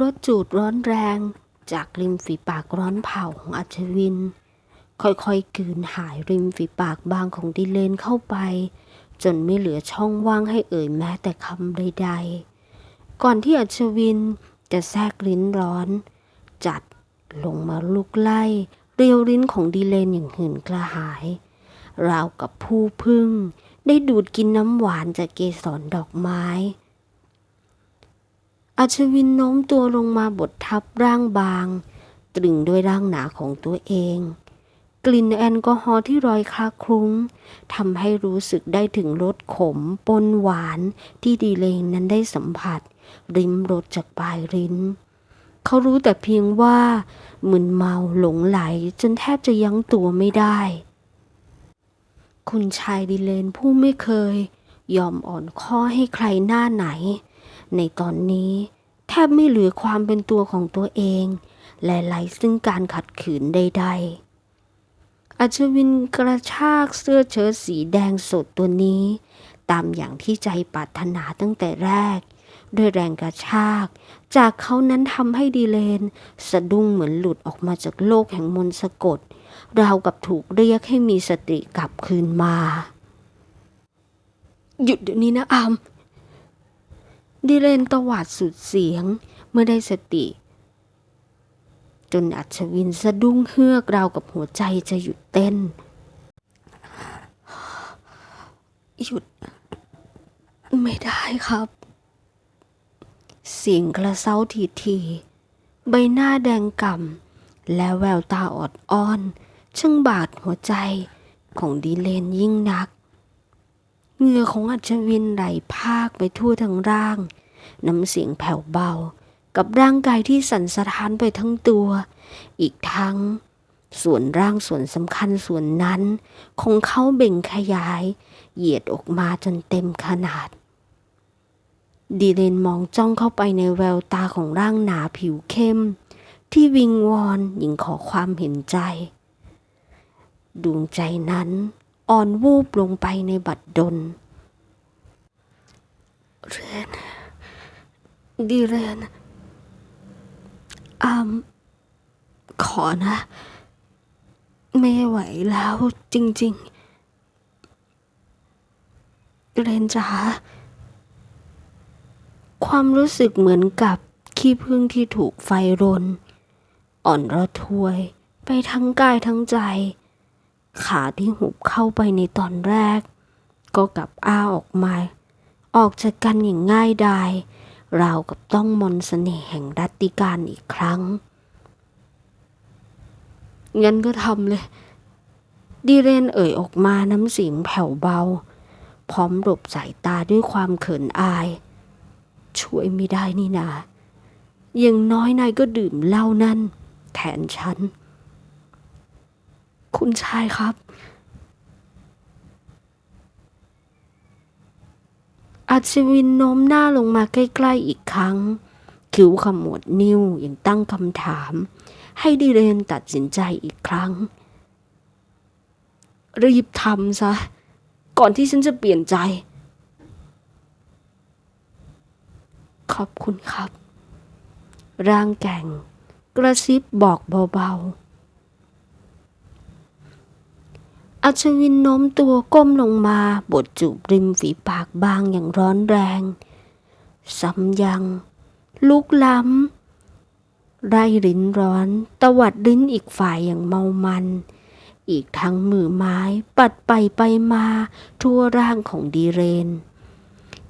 รสจูดร้อนแรง จากริมฝีปากร้อนเผาของอัชวิน ค่อยๆกลืนหายริมฝีปากบางของดิเลนเข้าไป จนไม่เหลือช่องว่างให้เอ่ยแม้แต่คำใดๆ ก่อนที่อัชวินจะแทรกลิ้นร้อน จัดลงมาลุกไล่ เรียวลิ้นของดิเลนอย่างหื่นกระหาย ราวกับผู้พึ่ง ได้ดูดกินน้ำหวานจากเกสรดอกไม้ อัชวินโน้มตัวลงมาบดทับร่างบาง ตรึงด้วยร่างหนาของตัวเอง กลิ่นแอลกอฮอล์ที่รอยคลาคลุ้งทำให้รู้สึกได้ถึงรสขมปนหวานที่ดีเลงนั้นได้สัมผัส ริมรสจากปลายริ้น เขารู้แต่เพียงว่ามึนเมาหลงไหลจนแทบจะยั้งตัวไม่ได้ คุณชายดิเลนผู้ไม่เคย ยอมอ่อนข้อให้ใครหน้าไหน ในตอนนี้ แทบไม่เหลือความเป็นตัวของตัวเอง และไร้ซึ่งการขัดขืนใดๆอัชวินกระชากเสื้อเชิ้ตสีแดงสดตัวนี้ ตามอย่างที่ใจปรารถนาตั้งแต่แรก ด้วยแรงกระชาก จากเขานั้นทำให้ดีเลน สะดุ้งเหมือนหลุดออกมาจากโลกแห่งมนต์สะกดราวกับถูกเรียกให้มีสติกลับคืนมา หยุดเดี๋ยวนี้นะอาม ดิเรนตวาดสุดเสียงเมื่อได้สติ จนอัชวินสะดุ้งเฮือกราวกับหัวใจจะหยุดเต้น หยุด ไม่ได้ครับ เสียงกระเซ้าทีทีๆใบหน้าแดงก่ำและแววตาอดอ้อน ช่างบาดหัวใจของดีเลนยิ่งนัก เหงื่อของอัจวินไหลภาคไปทั่วทั้งร่าง น้ำเสียงแผ่วเบา กับร่างกายที่สั่นสะท้านไปทั้งตัว อีกทั้ง ส่วนร่างส่วนสำคัญส่วนนั้น ของเขาเบ่งขยาย เหยียดออกมาจนเต็มขนาด ดีเลนมองจ้องเข้าไปในแววตาของร่างหนาผิวเข้ม ที่วิงวอนยิ่งขอความเห็นใจ ดวงใจนั้น อ่อนวูบลงไปในบัดดล เรน ดีเรนอามขอนะ ไม่ไหวแล้วจริง ๆ เรนจ๋าความรู้สึกเหมือนกับขี้ผึ้งที่ถูกไฟรน อ่อนระทวยไปทั้งกายทั้งใจ ขาที่หุบเข้าไปในตอนแรก ก็กลับอ้าออกมา ออกจากกันอย่างง่ายดายราวกับต้องมนต์เสน่ห์แห่งรัตติการอีกครั้ง งั้นก็ทำเลย ดีเรนเอ่ยออกมาน้ำเสียงแผ่วเบา พร้อมหลบสายตาด้วยความเขินอาย ช่วยไม่ได้นี่นาอย่างน้อยนายก็ดื่มเหล้านั่น แทนฉัน คุณชายครับอัศวินโน้มหน้าลงมาใกล้ๆอีกครั้ง คิ้วขมวดนิ้วอย่างตั้งคำถาม ให้ดิเรนตัดสินใจอีกครั้ง รีบทำซะ ก่อนที่ฉันจะเปลี่ยนใจ ขอบคุณครับ ร่างแก่ง กระซิบบอกเบาๆ อัชวินโน้มตัวก้มลงมาบดจูบริมฝีปากบางอย่างร้อนแรงซ้ำยัง ลุกล้ำไรรินร้อน ตวัดลิ้นอีกฝ่ายอย่างเมามัน อีกทั้งมือไม้ปัดไปไปมาทั่วร่างของดีเรน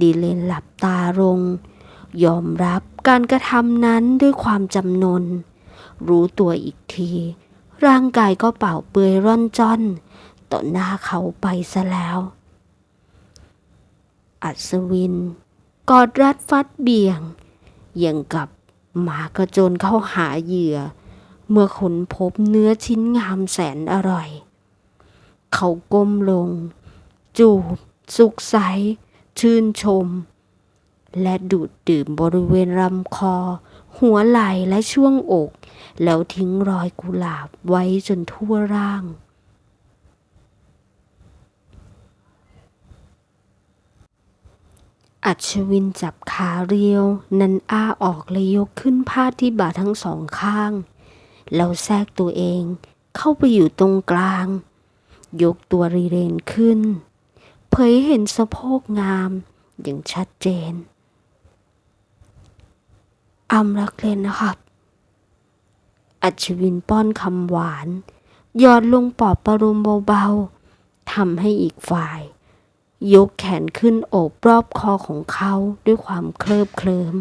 ดีเลนหลับตาลง ยอมรับการกระทำนั้นด้วยความจำนน รู้ตัวอีกที ร่างกายก็เป่าเปื่อยร่อนจ้อน ต่อหน้าเขาไปซะแล้ว อัศวิน กอดรัดฟัดเบี่ยง อย่างกับหมากระโจนเข้าหาเหยื่อ เมื่อค้นพบเนื้อชิ้นงามแสนอร่อย เขาก้มลง จูบ สุขใส ชื่นชม และดูดดื่มบริเวณลำคอ หัวไหล่และช่วงอก แล้วทิ้งรอยกุหลาบไว้จนทั่วร่าง อัศวินจับขาเรียว นันอ้าออกเลยยกขึ้นพาดที่บ่าทั้งสองข้าง แล้วแทรกตัวเองเข้าไปอยู่ตรงกลาง ยกตัวรีเรนขึ้น เผยเห็นสะโพกงาม อย่างชัดเจนอำรักเลนนะครับ อัศวินป้อนคำหวานหยอดลงปอบประโลมเบาๆทำให้อีกฝ่าย ยกแขนขึ้นโอบรอบคอของเขาด้วยความเคลิบเคลิม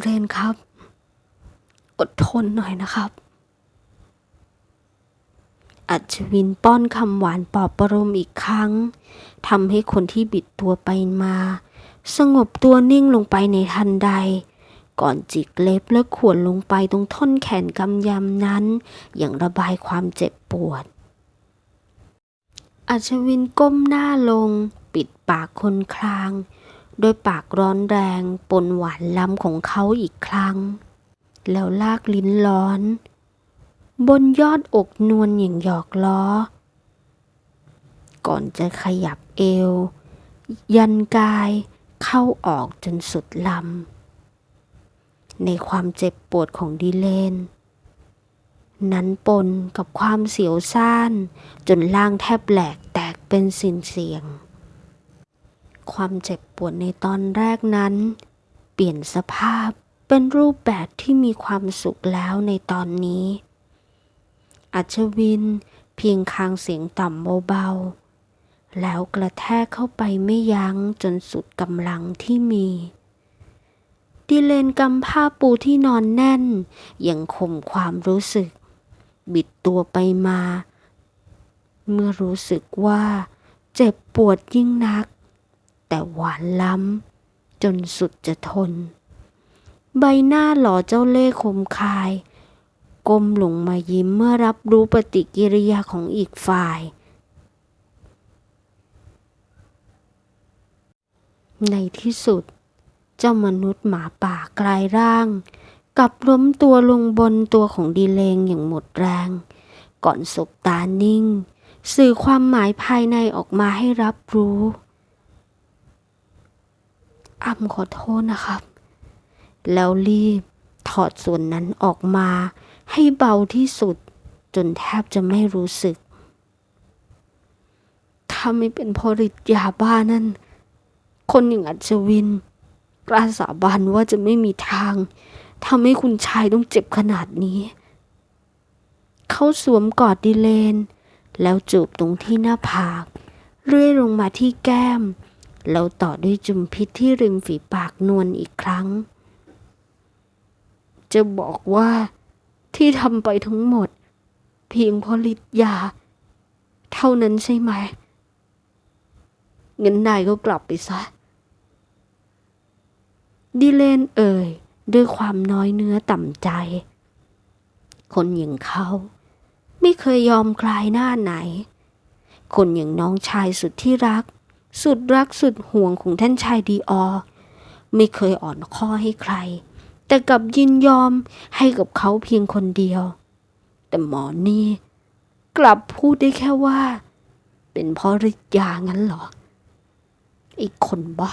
เรนครับ อดทนหน่อยนะครับ อัศวินป้อนคำหวานปลอบประโลมอีกครั้งทำให้คนที่บิดตัวไปมา สงบตัวนิ่งลงไปในทันใด ก่อนจิกเล็บและขวนลงไปตรงท่อนแขนกำยำนั้น อย่างระบายความเจ็บปวด อัศวินก้มหน้าลง ปิดปากคนคลาง โดยปากร้อนแรงปนหวานล้ำของเขาอีกครั้ง แล้วลากลิ้นร้อน บนยอดอกนวลอย่างหยอกล้อ ก่อนจะขยับเอว ยันกายเข้าออกจนสุดลำในความเจ็บปวดของดิเลน นั้นปนกับความเสียวซ่าน จนล่างแทบแหลกแตกเป็นสินเสียง ความเจ็บปวดในตอนแรกนั้น เปลี่ยนสภาพเป็นรูปแบบที่มีความสุขแล้วในตอนนี้ อัชวินเพียงคางเสียงต่ำเบาๆ แล้วกระแทกเข้าไปไม่ยั้งจนสุดกำลังที่มีดิเลนกำผ้าปูที่นอนแน่นยังข่มความรู้สึก บิดตัวไปมา เมื่อรู้สึกว่าเจ็บปวดยิ่งนัก แต่หวานล้ำจนสุดจะทน ใบหน้าหล่อเจ้าเล่ห์คมคายก้มลงมายิ้มเมื่อรับรู้ปฏิกิริยาของอีกฝ่าย ในที่สุด เจ้ามนุษย์หมาป่ากลายร่าง กลับล้มตัวลงบนตัวของดีเลงอย่างหมดแรง ก่อนสบตานิ่ง สื่อความหมายภายในออกมาให้รับรู้อ้ำขอโทษนะครับ แล้วรีบถอดส่วนนั้นออกมา ให้เบาที่สุด จนแทบจะไม่รู้สึก ถ้าไม่เป็นพอฤทธิ์ยาบ้านั่น คนอย่างอัศวินกล้าสาบานว่าจะไม่มีทาง ทำให้คุณชายต้องเจ็บขนาดนี้ เขาสวมกอดดิเลน แล้วจูบตรงที่หน้าผาก เรื่อยลงมาที่แก้ม แล้วต่อด้วยจุมพิษที่ริมฝีปากนวลอีกครั้ง จะบอกว่าที่ทำไปทั้งหมด เพียงเพราะฤทธิ์ยา เท่านั้นใช่ไหมงั้นนายก็กลับไปซะ ดิเลนเอ่ย ด้วยความน้อยเนื้อต่ำใจ คนอย่างเขา ไม่เคยยอมคลายหน้าไหน คนอย่างน้องชายสุดที่รัก สุดรักสุดห่วงของท่านชายดีออ ไม่เคยอ่อนข้อให้ใคร แต่กลับยินยอมให้กับเขาเพียงคนเดียว แต่หมอนี่กลับพูดได้แค่ว่า เป็นเพราะฤทธิ์ยางั้นหรอไอ้คนบ้า